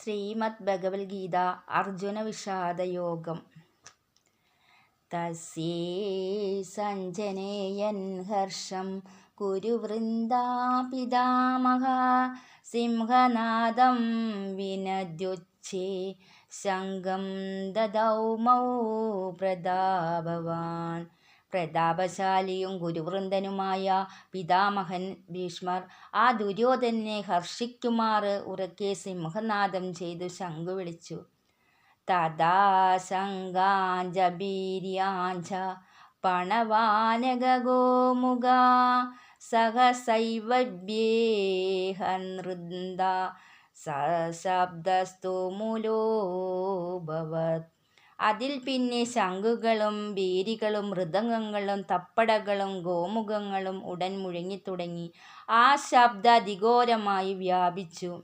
ശ്രീമദ് ഭഗവത്ഗീത അർജുന വിഷാദയോഗം. തസ്യേ സഞ്ജനേയൻ ഹർഷം കുരുവൃന്ദാ പിതാമഹ സിംഹനാദം വിനദ്യുച്ഛേ ശംഖം ദദൗമൗ പ്രതാപവാൻ. പ്രതാപശാലിയും ഗുരുവൃന്ദനുമായ പിതാമഹൻ ഭീഷ്മർ ആ ദുര്യോധനെ ഹർഷിക്കുമാറ് ഉറക്കെ സിംഹനാദം ചെയ്തു ശംഖു വിളിച്ചു. തഥാ ശങ്കാഞ്ച ബീര്യാഞ്ച പണവാനഗോമുഖ സഹസൈവഭ്യേഹനൃന്ദ സശബ്ദസ്തു മൂലോഭവത് അതിൽ പിന്നെ ശംഖുകളും ഭീരികളും മൃദംഗങ്ങളും തപ്പടകളും ഗോമുഖങ്ങളും ഉടൻ മുഴങ്ങിത്തുടങ്ങി ആ ശബ്ദ അതിഘോരമായി വ്യാപിച്ചു.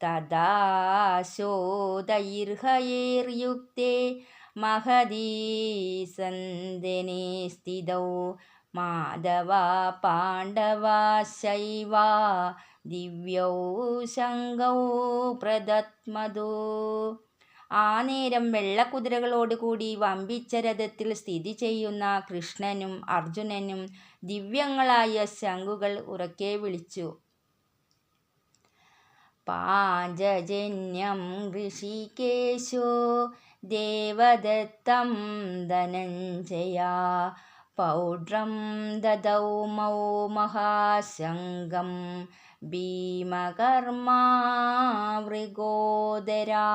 തദാശോദൈർഹയേർയുക്തേ മഹതീ സന്ദനേ സ്ഥിതൗ. മാധവ പാണ്ഡവ ശൈവ ദിവ്യൗ ശങ്കൗ പ്രദത്മതോ ആ നേരം വെള്ളക്കുതിരകളോടുകൂടി വമ്പിച്ച രഥത്തിൽ സ്ഥിതി ചെയ്യുന്ന കൃഷ്ണനും അർജുനനും ദിവ്യങ്ങളായ ശംഖുകൾ ഉറക്കെ വിളിച്ചു. പാഞ്ചജന്യം ഋഷികേശോ ദേവദത്തം ധനഞ്ജയ പൗഡ്രം ദദൗമൗ മഹാശംഗം ഭീമകർമാ മൃഗോദരാ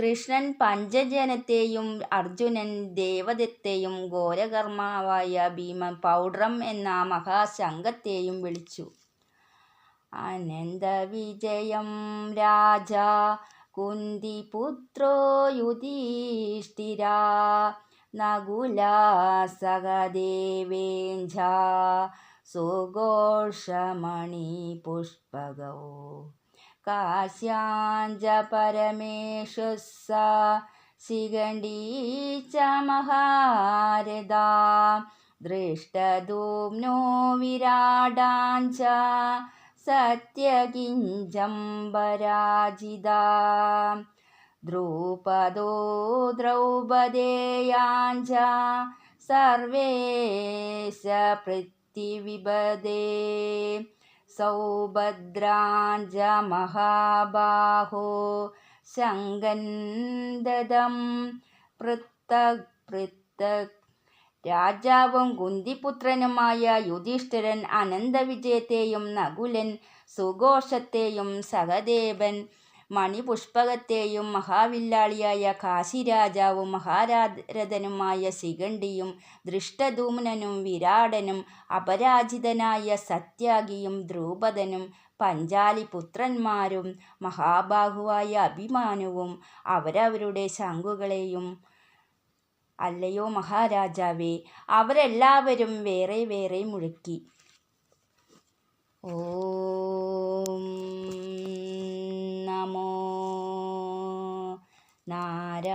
കൃഷ്ണൻ പഞ്ചജനത്തെയും അർജുനൻ ദേവദത്തെയും ഘോരകർമാവായ ഭീമൻ പൗഡ്രം എന്ന മഹാശംഖത്തെയും വിളിച്ചു. അനന്ത വിജയം രാജ കുന്തിപുത്രോ യുധിഷ്ഠിര നകുല സഹദേവേഞ്ച സുഘോഷമണി പുഷ്പകൗ काशां च परमेश सा शिगण्डी च महारदा। दृष्टदोम्नो विराडाञ्च सत्यकिञ्जम्बराजिदा। द्रौपदो द्रौपदेयाञ्च सर्वे स च സൗഭദ്രാഞ്ച മഹാബാഹോ ശങ്കന്ദം പൃത്തക് പൃത്തക് രാജാവും കുന്തിപുത്രനുമായ യുധിഷ്ഠിരൻ അനന്തവിജയത്തെയും നകുലൻ സുഘോഷത്തെയും സഹദേവൻ മണിപുഷ്പകത്തെയും മഹാവില്ലാളിയായ കാശിരാജാവും മഹാരഥനുമായ ശിഖണ്ഡിയും ദൃഷ്ടധൂമ്നനും വിരാടനും അപരാജിതനായ സത്യാഗിയും ദ്രൂപദനും പഞ്ചാലി പുത്രന്മാരും മഹാബാഹുവായ അഭിമാനവും അവരവരുടെ ശംഖുകളെയും. അല്ലയോ മഹാരാജാവേ അവരെല്ലാവരും വേറെ വേറെ മുഴുക്കി. ഓം. നാരായണ